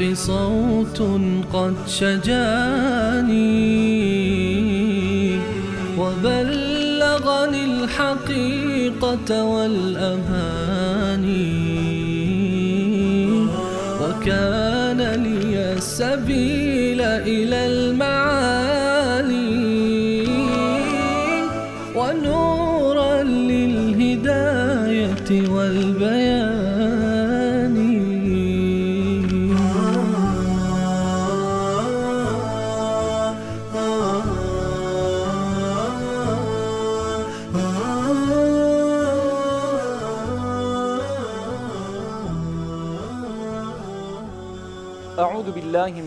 الحق صوت قد شجاني وبلغني الحقيقة والأماني وكان لي السبيل إلى المعالي ونورا للهداية والبيان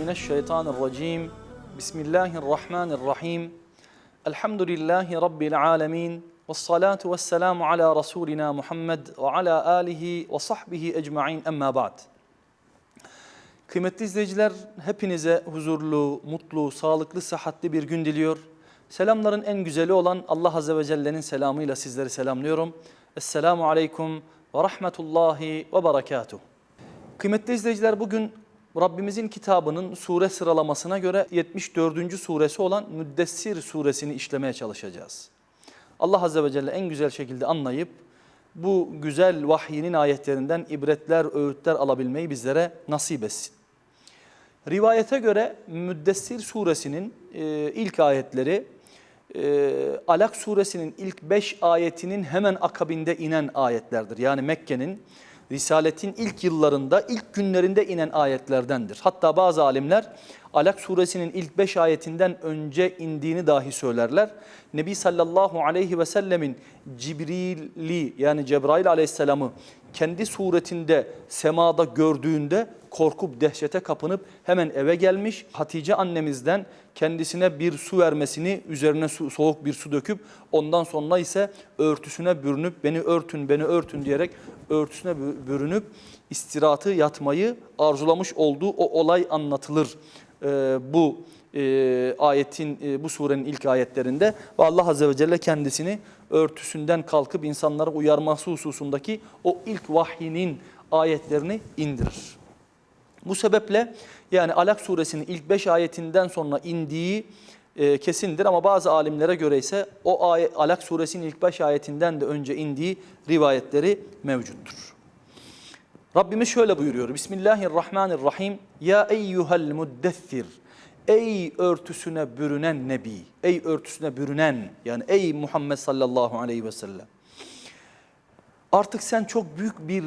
billahi mineşşeytanirracim. Bismillahirrahmanirrahim. Elhamdülillahi rabbil alamin. Ves salatu vesselamu ala rasulina Muhammed ve ala alihi ve sahbihi ecmaîn. Emma ba'd. Kıymetli izleyiciler, hepinize huzurlu, mutlu, sağlıklı, sıhhatli bir gün diliyor. Selamların en güzeli olan Allah Azze ve Celle'nin selamıyla sizleri selamlıyorum. Esselamu aleyküm ve rahmetullahi ve berekatuhu. Kıymetli izleyiciler bugün Rabbimizin kitabının sure sıralamasına göre 74. suresi olan Müddessir suresini işlemeye çalışacağız. Allah Azze ve Celle en güzel şekilde anlayıp bu güzel vahyinin ayetlerinden ibretler, öğütler alabilmeyi bizlere nasip etsin. Rivayete göre Müddessir suresinin e, ilk ayetleri e, Alak suresinin ilk 5 ayetinin hemen akabinde inen ayetlerdir. Yani Mekke'nin Risaletin ilk yıllarında, ilk günlerinde inen ayetlerdendir. Hatta bazı alimler Alak suresinin ilk 5 ayetinden önce indiğini dahi söylerler. Nebi sallallahu aleyhi ve sellemin Cibril'i yani Cebrail aleyhisselamı kendi suretinde semada gördüğünde korkup dehşete kapınıp hemen eve gelmiş. Hatice annemizden kendisine bir su vermesini üzerine su, soğuk bir su döküp ondan sonra ise örtüsüne bürünüp beni örtün beni örtün diyerek örtüsüne bü- bürünüp istirahatı yatmayı arzulamış olduğu o olay anlatılır Ee, bu e, ayetin e, bu surenin ilk ayetlerinde ve Allah Azze ve Celle kendisini örtüsünden kalkıp insanları uyarması hususundaki o ilk vahyinin ayetlerini indirir. Bu sebeple yani Alak suresinin ilk 5 ayetinden sonra indiği e, kesindir ama bazı alimlere göre ise o ayet, Alak suresinin ilk 5 ayetinden de önce indiği rivayetleri mevcuttur. Rabbimiz şöyle buyuruyor. Bismillahirrahmanirrahim. Ya eyyuhel muddessir. Ey örtüsüne bürünen nebi. Ey örtüsüne bürünen yani ey Muhammed sallallahu aleyhi ve sellem. Artık sen çok büyük bir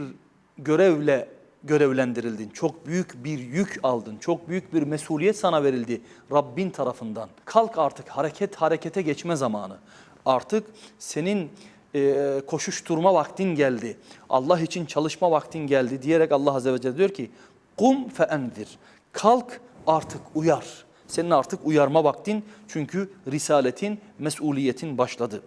görevle görevlendirildin. Çok büyük bir yük aldın. Çok büyük bir mesuliyet sana verildi Rabbin tarafından. Kalk artık hareket harekete geçme zamanı. Artık senin e, koşuşturma vaktin geldi. Allah için çalışma vaktin geldi diyerek Allah Azze ve Celle diyor ki kum feendir. Kalk artık uyar. Senin artık uyarma vaktin çünkü risaletin, mesuliyetin başladı.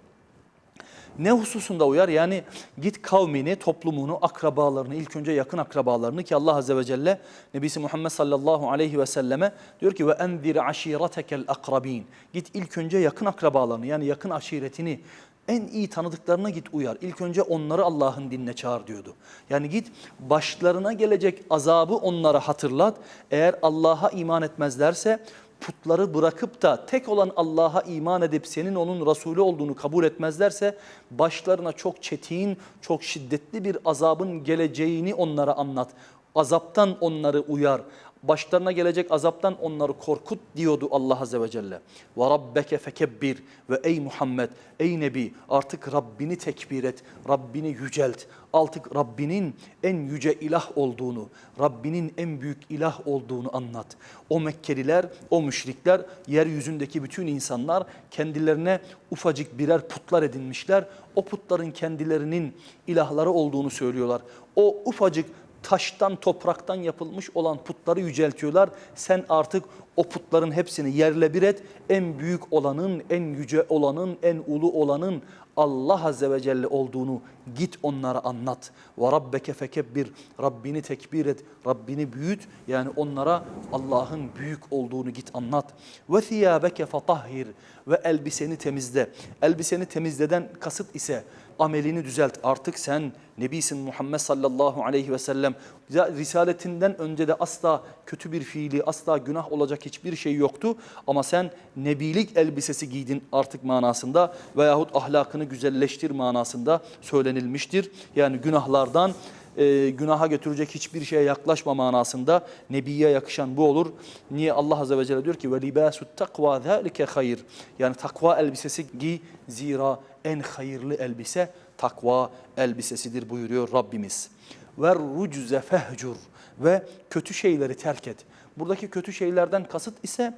Ne hususunda uyar? Yani git kavmini, toplumunu, akrabalarını, ilk önce yakın akrabalarını ki Allah Azze ve Celle Nebisi Muhammed sallallahu aleyhi ve selleme diyor ki ve enzir aşiretekel akrabin. Git ilk önce yakın akrabalarını yani yakın aşiretini en iyi tanıdıklarına git uyar. İlk önce onları Allah'ın dinine çağır diyordu. Yani git başlarına gelecek azabı onlara hatırlat. Eğer Allah'a iman etmezlerse putları bırakıp da tek olan Allah'a iman edip senin onun Resulü olduğunu kabul etmezlerse başlarına çok çetin, çok şiddetli bir azabın geleceğini onlara anlat. Azaptan onları uyar. Başlarına gelecek azaptan onları korkut diyordu Allah Azze ve Celle. Ve rabbeke fekebbir ve ey Muhammed, ey Nebi artık Rabbini tekbir et, Rabbini yücelt. Artık Rabbinin en yüce ilah olduğunu, Rabbinin en büyük ilah olduğunu anlat. O Mekkeliler, o müşrikler, yeryüzündeki bütün insanlar kendilerine ufacık birer putlar edinmişler. O putların kendilerinin ilahları olduğunu söylüyorlar. O ufacık taştan, topraktan yapılmış olan putları yüceltiyorlar. Sen artık o putların hepsini yerle bir et. En büyük olanın, en yüce olanın, en ulu olanın Allah Azze ve Celle olduğunu git onlara anlat. Ve rabbeke fekebbir. Rabbini tekbir et. Rabbini büyüt. Yani onlara Allah'ın büyük olduğunu git anlat. Ve thiyabeke fatahhir. Ve elbiseni temizle. Elbiseni temizleden kasıt ise amelini düzelt. Artık sen Nebisin Muhammed sallallahu aleyhi ve sellem risaletinden önce de asla kötü bir fiili, asla günah olacak hiçbir şey yoktu. Ama sen nebilik elbisesi giydin artık manasında veyahut ahlakını güzelleştir manasında söylenilmiştir. Yani günahlardan e, günaha götürecek hiçbir şeye yaklaşma manasında Nebiye yakışan bu olur. Niye Allah Azze ve Celle diyor ki ve libasu takva zalike hayır. Yani takva elbisesi giy zira en hayırlı elbise takva elbisesidir buyuruyor Rabbimiz. Ve rucze fehcur ve kötü şeyleri terk et. Buradaki kötü şeylerden kasıt ise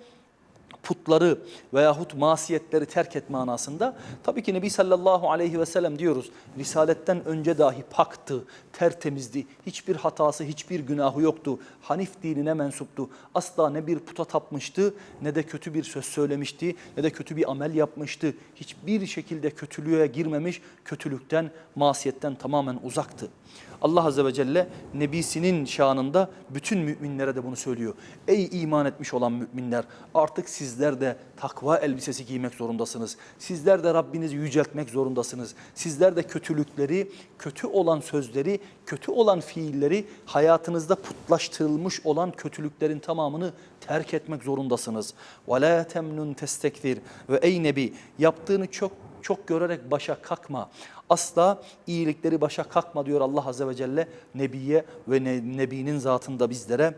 putları veyahut masiyetleri terk et manasında. Tabii ki Nebi sallallahu aleyhi ve sellem diyoruz. Risaletten önce dahi paktı, tertemizdi. Hiçbir hatası, hiçbir günahı yoktu. Hanif dinine mensuptu. Asla ne bir puta tapmıştı, ne de kötü bir söz söylemişti, ne de kötü bir amel yapmıştı. Hiçbir şekilde kötülüğe girmemiş, kötülükten, masiyetten tamamen uzaktı. Allah Azze ve Celle Nebisinin şanında bütün müminlere de bunu söylüyor. Ey iman etmiş olan müminler artık sizler de takva elbisesi giymek zorundasınız. Sizler de Rabbinizi yüceltmek zorundasınız. Sizler de kötülükleri, kötü olan sözleri, kötü olan fiilleri hayatınızda putlaştırılmış olan kötülüklerin tamamını terk etmek zorundasınız. وَلَا تَمْنُنْ تَسْتَكْثِرْ Ve ey Nebi yaptığını çok çok görerek başa kalkma. Asla iyilikleri başa kalkma diyor Allah Azze ve Celle Nebiye ve ne, Nebi'nin zatında bizlere.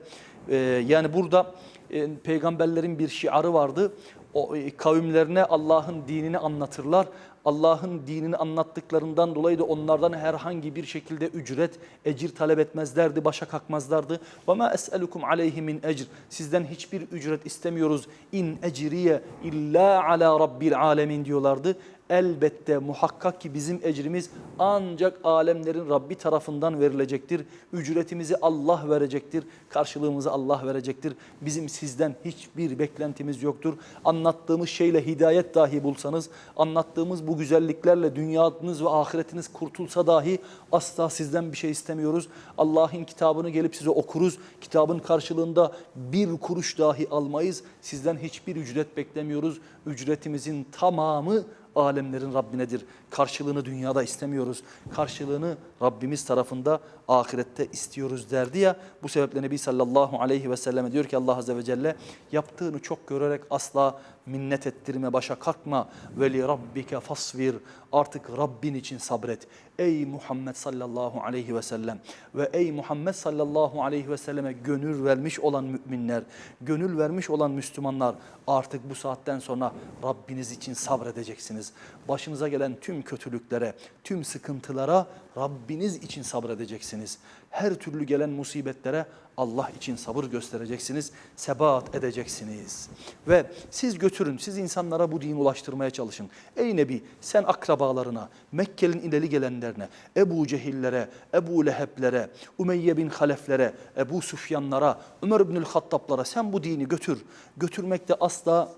Ee, yani burada e, e, peygamberlerin bir şiarı vardı. O e, kavimlerine Allah'ın dinini anlatırlar. Allah'ın dinini anlattıklarından dolayı da onlardan herhangi bir şekilde ücret, ecir talep etmezlerdi, başa kalkmazlardı. Ve ma es'elukum aleyhi min. Sizden hiçbir ücret istemiyoruz. İn ecriye illa ala rabbil alemin diyorlardı. Elbette muhakkak ki bizim ecrimiz ancak alemlerin Rabbi tarafından verilecektir. Ücretimizi Allah verecektir. Karşılığımızı Allah verecektir. Bizim sizden hiçbir beklentimiz yoktur. Anlattığımız şeyle hidayet dahi bulsanız, anlattığımız bu güzelliklerle dünyanız ve ahiretiniz kurtulsa dahi asla sizden bir şey istemiyoruz. Allah'ın kitabını gelip size okuruz. Kitabın karşılığında bir kuruş dahi almayız. Sizden hiçbir ücret beklemiyoruz. Ücretimizin tamamı alemlerin Rabbinedir. Karşılığını dünyada istemiyoruz. Karşılığını Rabbimiz tarafında ahirette istiyoruz derdi ya. Bu sebeple Nebi sallallahu aleyhi ve selleme diyor ki Allah azze ve celle yaptığını çok görerek asla minnet ettirme, başa kalkma. Ve li rabbike fasvir. Artık Rabbin için sabret. Ey Muhammed sallallahu aleyhi ve sellem ve ey Muhammed sallallahu aleyhi ve selleme gönül vermiş olan müminler, gönül vermiş olan Müslümanlar artık bu saatten sonra Rabbiniz için sabredeceksiniz. Başınıza gelen tüm kötülüklere, tüm sıkıntılara Rabbiniz için sabredeceksiniz. Her türlü gelen musibetlere Allah için sabır göstereceksiniz, sebat edeceksiniz. Ve siz götürün, siz insanlara bu dini ulaştırmaya çalışın. Ey Nebi sen akrabalarına, Mekke'nin ileri gelenlerine, Ebu Cehillere, Ebu Leheblere, Umeyye bin Haleflere, Ebu Süfyanlara, Ömer bin Hattablara sen bu dini götür. Götürmekte asla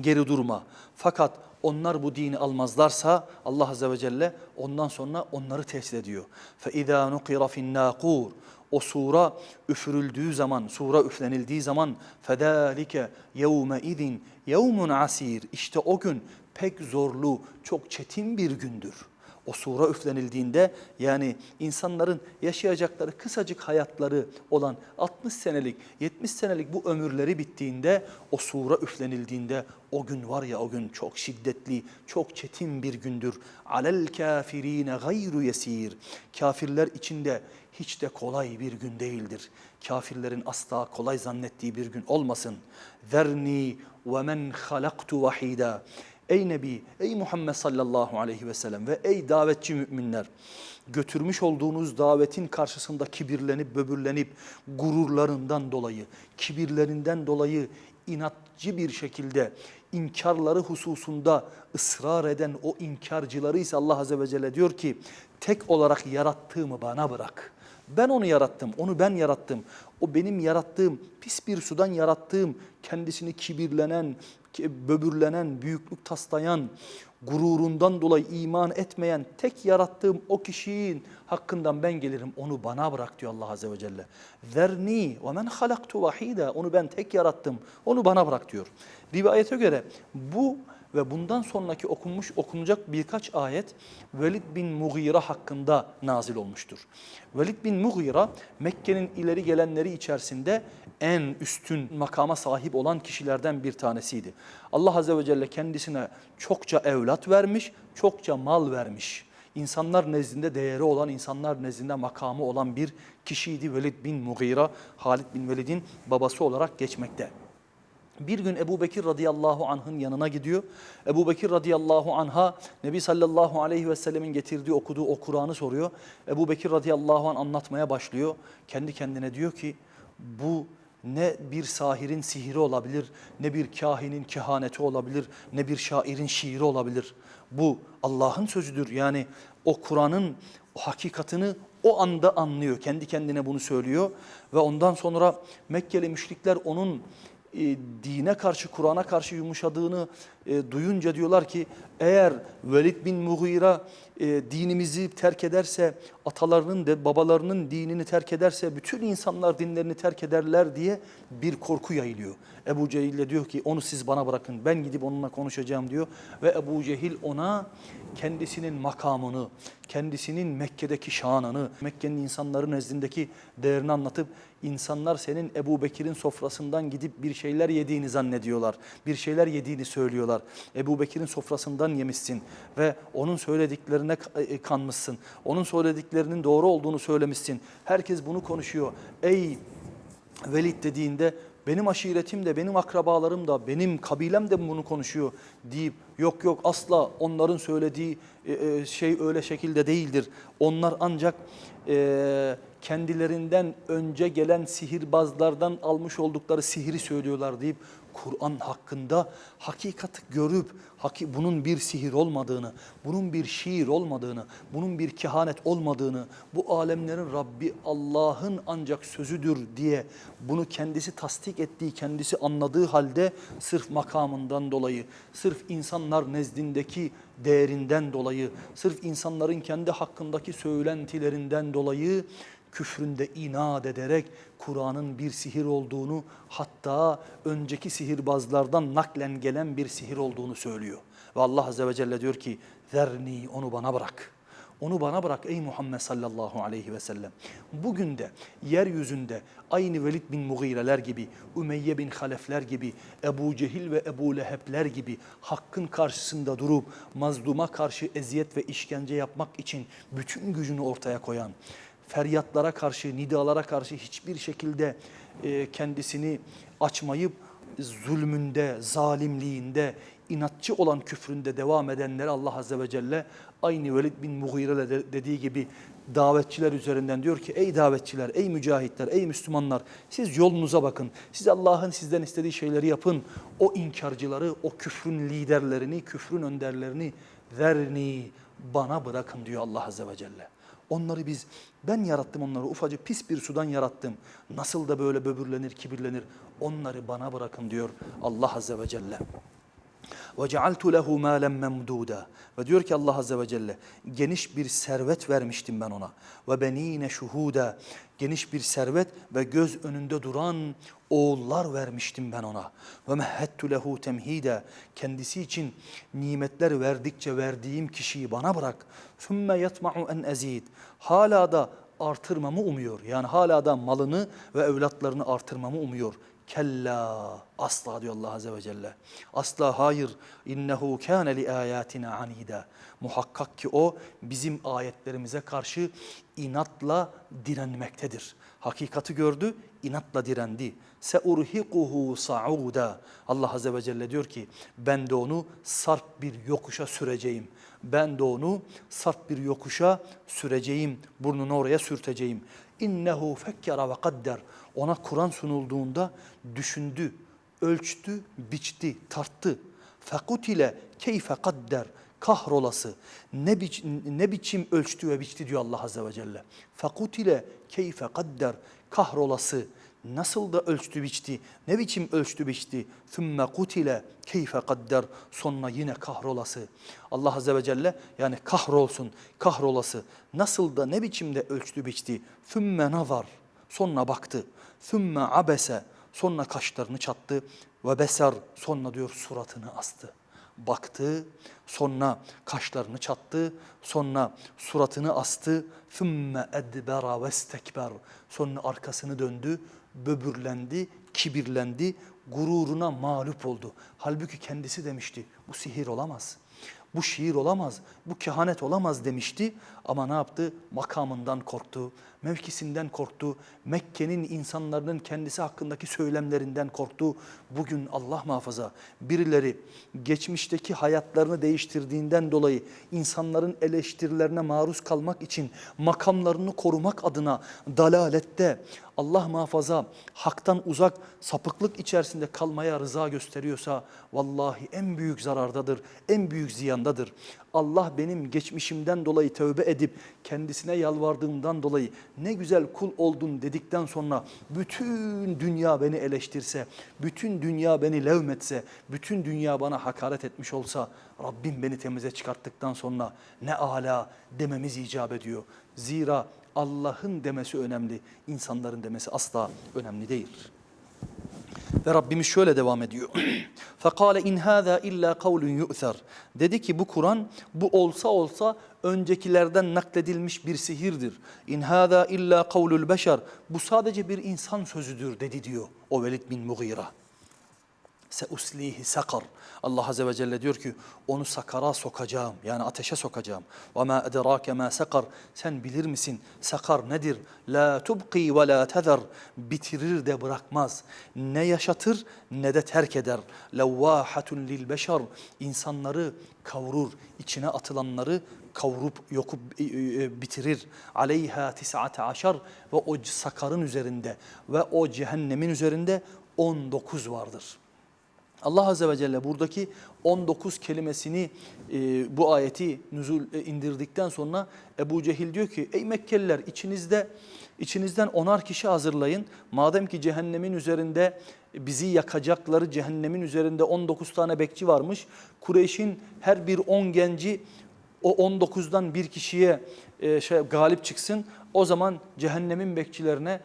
geri durma. Fakat onlar bu dini almazlarsa Allah Azze ve Celle ondan sonra onları tehdit ediyor. فَاِذَا نُقِرَ فِي النَّاقُورِ O sura üfürüldüğü zaman, sura üflenildiği zaman فَذَٰلِكَ يَوْمَ اِذٍ يَوْمٌ asir. İşte o gün pek zorlu, çok çetin bir gündür. O sura üflenildiğinde yani insanların yaşayacakları kısacık hayatları olan 60 senelik, 70 senelik bu ömürleri bittiğinde o sura üflenildiğinde o gün var ya o gün çok şiddetli, çok çetin bir gündür. Alel kafirine gayru yesir. Kafirler içinde hiç de kolay bir gün değildir. Kafirlerin asla kolay zannettiği bir gün olmasın. Zerni ve men halaktu vahida. Ey Nebi, ey Muhammed sallallahu aleyhi ve sellem ve ey davetçi müminler götürmüş olduğunuz davetin karşısında kibirlenip böbürlenip gururlarından dolayı, kibirlerinden dolayı inatçı bir şekilde inkarları hususunda ısrar eden o inkarcıları ise Allah Azze ve Celle diyor ki tek olarak yarattığımı bana bırak. Ben onu yarattım, onu ben yarattım. O benim yarattığım, pis bir sudan yarattığım, kendisini kibirlenen, böbürlenen, büyüklük taslayan, gururundan dolayı iman etmeyen tek yarattığım o kişinin hakkından ben gelirim. Onu bana bırak diyor Allah Azze ve Celle. Zerni ve men halaktu vahida. Onu ben tek yarattım. Onu bana bırak diyor. Rivayete göre bu ve bundan sonraki okunmuş okunacak birkaç ayet Velid bin Mughira hakkında nazil olmuştur. Velid bin Mughira Mekke'nin ileri gelenleri içerisinde en üstün makama sahip olan kişilerden bir tanesiydi. Allah Azze ve Celle kendisine çokça evlat vermiş, çokça mal vermiş. İnsanlar nezdinde değeri olan, insanlar nezdinde makamı olan bir kişiydi Velid bin Mughira, Halid bin Velid'in babası olarak geçmekte. Bir gün Ebu Bekir radıyallahu anh'ın yanına gidiyor. Ebu Bekir radıyallahu anh'a Nebi sallallahu aleyhi ve sellemin getirdiği okuduğu o Kur'an'ı soruyor. Ebu Bekir radıyallahu anh anlatmaya başlıyor. Kendi kendine diyor ki bu ne bir sahirin sihiri olabilir, ne bir kahinin kehaneti olabilir, ne bir şairin şiiri olabilir. Bu Allah'ın sözüdür. Yani o Kur'an'ın o hakikatını o anda anlıyor. Kendi kendine bunu söylüyor ve ondan sonra Mekkeli müşrikler onun e, dine karşı, Kur'an'a karşı yumuşadığını e, duyunca diyorlar ki eğer Velid bin Mughira e, dinimizi terk ederse, atalarının de babalarının dinini terk ederse bütün insanlar dinlerini terk ederler diye bir korku yayılıyor. Ebu Cehil de diyor ki onu siz bana bırakın ben gidip onunla konuşacağım diyor. Ve Ebu Cehil ona kendisinin makamını, kendisinin Mekke'deki şanını, Mekke'nin insanların nezdindeki değerini anlatıp insanlar senin Ebu Bekir'in sofrasından gidip bir şeyler yediğini zannediyorlar. Bir şeyler yediğini söylüyorlar. Ebu Bekir'in sofrasından yemişsin ve onun söylediklerine e, kanmışsın. Onun söylediklerinin doğru olduğunu söylemişsin. Herkes bunu konuşuyor. Ey Velid dediğinde benim aşiretim de, benim akrabalarım da, benim kabilem de bunu konuşuyor deyip yok yok asla onların söylediği e, e, şey öyle şekilde değildir. Onlar ancak kendilerinden önce gelen sihirbazlardan almış oldukları sihiri söylüyorlar deyip Kur'an hakkında hakikati görüp bunun bir sihir olmadığını, bunun bir şiir olmadığını, bunun bir kehanet olmadığını, bu alemlerin Rabbi Allah'ın ancak sözüdür diye bunu kendisi tasdik ettiği, kendisi anladığı halde sırf makamından dolayı, sırf insanlar nezdindeki değerinden dolayı, sırf insanların kendi hakkındaki söylentilerinden dolayı küfründe inat ederek Kur'an'ın bir sihir olduğunu hatta önceki sihirbazlardan naklen gelen bir sihir olduğunu söylüyor. Ve Allah Azze ve Celle diyor ki zerni onu bana bırak. Onu bana bırak ey Muhammed sallallahu aleyhi ve sellem. Bugün de yeryüzünde aynı Velid bin Mughireler gibi, Ümeyye bin Halefler gibi, Ebu Cehil ve Ebu Lehebler gibi hakkın karşısında durup mazluma karşı eziyet ve işkence yapmak için bütün gücünü ortaya koyan, feryatlara karşı, nidalara karşı hiçbir şekilde e, kendisini açmayıp zulmünde, zalimliğinde, inatçı olan küfründe devam edenleri Allah Azze ve Celle aynı Velid bin Mughire de dediği gibi davetçiler üzerinden diyor ki ey davetçiler, ey mücahitler, ey Müslümanlar siz yolunuza bakın. Siz Allah'ın sizden istediği şeyleri yapın. O inkarcıları, o küfrün liderlerini, küfrün önderlerini verni bana bırakın diyor Allah Azze ve Celle. Onları biz, ben yarattım onları ufacık pis bir sudan yarattım. Nasıl da böyle böbürlenir, kibirlenir. Onları bana bırakın diyor Allah Azze ve Celle. Ve cealtu lehu malen memduda. Ve diyor ki Allah azze ve celle geniş bir servet vermiştim ben ona. Ve benine şuhuda. Geniş bir servet ve göz önünde duran oğullar vermiştim ben ona. Ve mehettu lehu temhide. Kendisi için nimetler verdikçe verdiğim kişiyi bana bırak. Sümme yatma'u en ezid. Hala da artırmamı umuyor. Yani hala da malını ve evlatlarını artırmamı umuyor. Kella asla diyor Allah Azze ve Celle. Asla hayır. İnnehu kâne li âyâtina anîdâ. Muhakkak ki o bizim ayetlerimize karşı inatla direnmektedir. Hakikati gördü, inatla direndi. Seurhiquhu sa'uda. Allah Azze ve Celle diyor ki ben de onu sarp bir yokuşa süreceğim. Ben de onu sarp bir yokuşa süreceğim. Burnunu oraya sürteceğim. İnnehu fekkera ve kadder. Ona Kur'an sunulduğunda düşündü, ölçtü, biçti, tarttı. Fekutile keyfe kadder. Kahrolası ne, biç, ne biçim ölçtü ve biçti diyor Allah Azze ve Celle. Fekutile keyfe kadder. Kahrolası nasıl da ölçtü biçti, ne biçim ölçtü biçti. Thümme kutile keyfe kadder. Sonra yine kahrolası. Allah Azze ve Celle yani kahrolsun, kahrolası nasıl da ne biçimde ölçtü biçti. Thümme nazar. Sonra baktı. Thümme abese. Sonra kaşlarını çattı. Ve beser. Sonra diyor suratını astı. baktı, sonra kaşlarını çattı, sonra suratını astı. ثُمَّ اَدْبَرَ وَاسْتَكْبَرَ Sonra arkasını döndü, böbürlendi, kibirlendi, gururuna mağlup oldu. Halbuki kendisi demişti, bu sihir olamaz. Bu şiir olamaz, bu kehanet olamaz demişti. Ama ne yaptı? Makamından korktu, mevkisinden korktu. Mekke'nin insanların kendisi hakkındaki söylemlerinden korktu. Bugün Allah muhafaza birileri geçmişteki hayatlarını değiştirdiğinden dolayı insanların eleştirilerine maruz kalmak için makamlarını korumak adına dalalette Allah muhafaza haktan uzak sapıklık içerisinde kalmaya rıza gösteriyorsa vallahi en büyük zarardadır, en büyük ziyandadır. Allah benim geçmişimden dolayı tövbe edip kendisine yalvardığımdan dolayı ne güzel kul oldun dedikten sonra bütün dünya beni eleştirse, bütün dünya beni levmetse, bütün dünya bana hakaret etmiş olsa Rabbim beni temize çıkarttıktan sonra ne ala dememiz icap ediyor. Zira Allah'ın demesi önemli, insanların demesi asla önemli değil. Ve Rabbimiz şöyle devam ediyor. فَقَالَ اِنْ هَذَا اِلَّا قَوْلٌ يُؤْثَرْ Dedi ki bu Kur'an bu olsa olsa öncekilerden nakledilmiş bir sihirdir. اِنْ هَذَا اِلَّا قَوْلُ الْبَشَرِ Bu sadece bir insan sözüdür dedi diyor o Velid bin Mughira. Seuslihi sakar. Allah Azze ve Celle diyor ki onu sakara sokacağım. Yani ateşe sokacağım. Ve ma edrake ma sakar. Sen bilir misin sakar nedir? La tubqi ve la tezer. Bitirir de bırakmaz. Ne yaşatır ne de terk eder. Levvahatun lil beşer. İnsanları kavurur. içine atılanları kavurup yokup e, e, bitirir. Aleyha tis'ate aşar ve o sakarın üzerinde ve o cehennemin üzerinde 19 vardır. Allah Azze ve Celle buradaki 19 kelimesini e, bu ayeti nüzul e, indirdikten sonra Ebu Cehil diyor ki ey Mekkeliler içinizde içinizden onar kişi hazırlayın. Madem ki cehennemin üzerinde bizi yakacakları cehennemin üzerinde 19 tane bekçi varmış. Kureyş'in her bir 10 genci o 19'dan bir kişiye e, şey, galip çıksın. O zaman cehennemin bekçilerine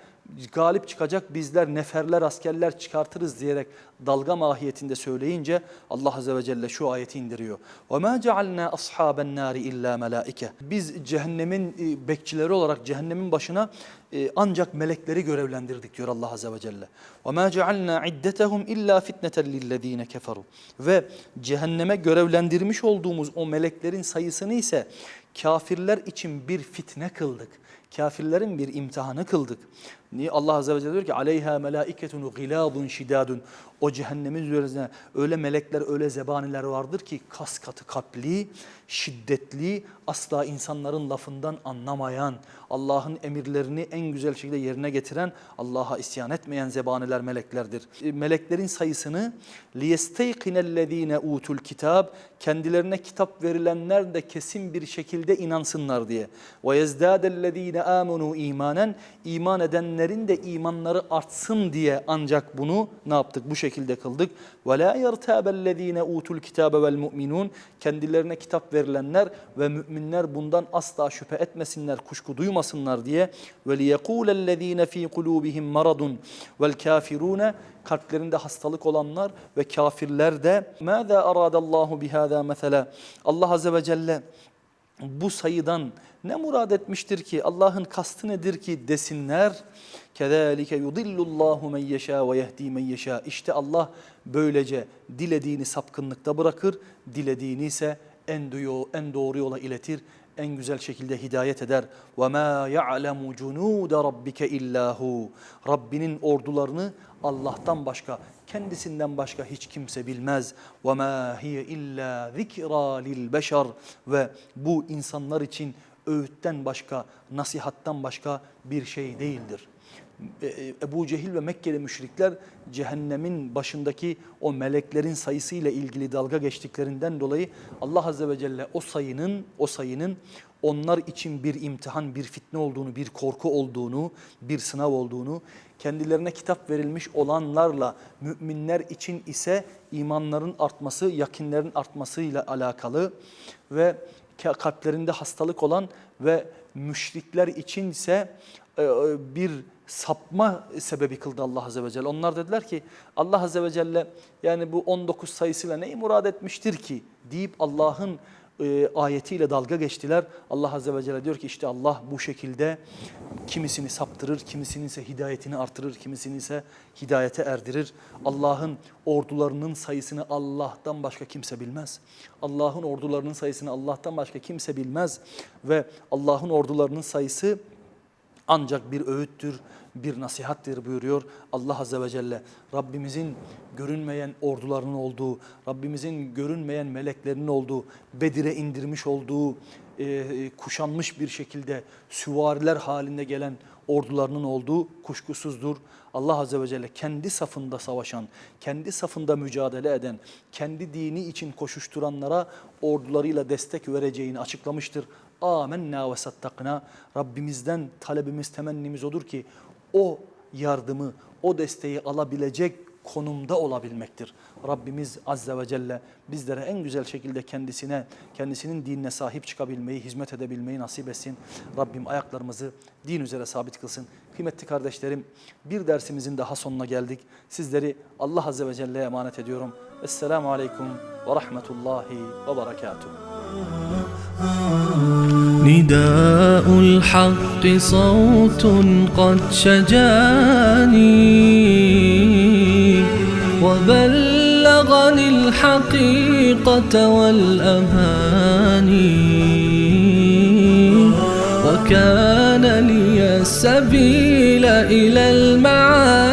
galip çıkacak bizler neferler askerler çıkartırız diyerek dalga mahiyetinde söyleyince Allah Azze ve Celle şu ayeti indiriyor. وَمَا جَعَلْنَا أَصْحَابَ النَّارِ إِلَّا مَلَائِكَ Biz cehennemin e, bekçileri olarak cehennemin başına e, ancak melekleri görevlendirdik diyor Allah Azze ve Celle. وَمَا جَعَلْنَا عِدَّتَهُمْ إِلَّا فِتْنَةً لِلَّذ۪ينَ كَفَرُوا Ve cehenneme görevlendirmiş olduğumuz o meleklerin sayısını ise kafirler için bir fitne kıldık. Kafirlerin bir imtihanı kıldık. Niye Allah Azze ve Celle diyor ki aleyha melaiketun gilabun şidadun. O cehennemin üzerine öyle melekler, öyle zebaniler vardır ki kas katı kalpli, şiddetli, asla insanların lafından anlamayan, Allah'ın emirlerini en güzel şekilde yerine getiren, Allah'a isyan etmeyen zebaniler meleklerdir. E, Meleklerin sayısını لِيَسْتَيْقِنَ الَّذ۪ينَ utul kitab Kendilerine kitap verilenler de kesin bir şekilde inansınlar diye. وَيَزْدَادَ الَّذ۪ينَ آمَنُوا imanen iman edenlerin de imanları artsın diye ancak bunu ne yaptık? Bu şekilde kıldık. وَلَا يَرْتَابَ الَّذ۪ينَ utul kitabe وَالْمُؤْمِنُونَ Kendilerine kitap verilenler ve müminler bundan asla şüphe etmesinler, kuşku duymasınlar diye. وَلِيَقُولَ الَّذ۪ينَ ف۪ي قُلُوبِهِمْ مَرَضٌ وَالْكَافِرُونَ Kalplerinde hastalık olanlar ve kafirler de مَاذَا أَرَادَ اللّٰهُ بِهَذَا مَثَلًا Allah Azze ve Celle bu sayıdan ne murad etmiştir ki Allah'ın kastı nedir ki desinler. Kezalike yudillullahu men yeşâ ve yehdi men yeşâ. İşte Allah böylece dilediğini sapkınlıkta bırakır, dilediğini ise en doğru, en doğru yola iletir, en güzel şekilde hidayet eder. Ma ya'lemu cunude rabbike illahu. Rabbinin ordularını Allah'tan başka, kendisinden başka hiç kimse bilmez. Hiye illa zikra lil beşer ve bu insanlar için öğütten başka, nasihattan başka bir şey değildir. E, Ebu Cehil ve Mekkeli müşrikler cehennemin başındaki o meleklerin sayısıyla ilgili dalga geçtiklerinden dolayı Allah Azze ve Celle o sayının o sayının onlar için bir imtihan, bir fitne olduğunu, bir korku olduğunu, bir sınav olduğunu, kendilerine kitap verilmiş olanlarla müminler için ise imanların artması, yakinlerin artmasıyla alakalı ve kalplerinde hastalık olan ve müşrikler için ise e, bir sapma sebebi kıldı Allah Azze ve Celle. Onlar dediler ki Allah Azze ve Celle yani bu 19 sayısıyla neyi murad etmiştir ki deyip Allah'ın e, ayetiyle dalga geçtiler. Allah Azze ve Celle diyor ki işte Allah bu şekilde kimisini saptırır, kimisinin ise hidayetini artırır, kimisini ise hidayete erdirir. Allah'ın ordularının sayısını Allah'tan başka kimse bilmez. Allah'ın ordularının sayısını Allah'tan başka kimse bilmez ve Allah'ın ordularının sayısı ancak bir öğüttür, bir nasihattir buyuruyor Allah Azze ve Celle. Rabbimizin görünmeyen ordularının olduğu, Rabbimizin görünmeyen meleklerinin olduğu, Bedir'e indirmiş olduğu, e, kuşanmış bir şekilde süvariler halinde gelen ordularının olduğu kuşkusuzdur. Allah Azze ve Celle kendi safında savaşan, kendi safında mücadele eden, kendi dini için koşuşturanlara ordularıyla destek vereceğini açıklamıştır. Amenna ve sattakna. Rabbimizden talebimiz, temennimiz odur ki o yardımı, o desteği alabilecek konumda olabilmektir. Rabbimiz Azze ve Celle bizlere en güzel şekilde kendisine, kendisinin dinine sahip çıkabilmeyi, hizmet edebilmeyi nasip etsin. Rabbim ayaklarımızı din üzere sabit kılsın. Kıymetli kardeşlerim bir dersimizin daha sonuna geldik. Sizleri Allah Azze ve Celle'ye emanet ediyorum. Esselamu Aleyküm ve Rahmetullahi ve Berekatuhu. نداء الحق صوت قد شجاني وبلغني الحقيقة والأماني وكان لي السبيل إلى المعاني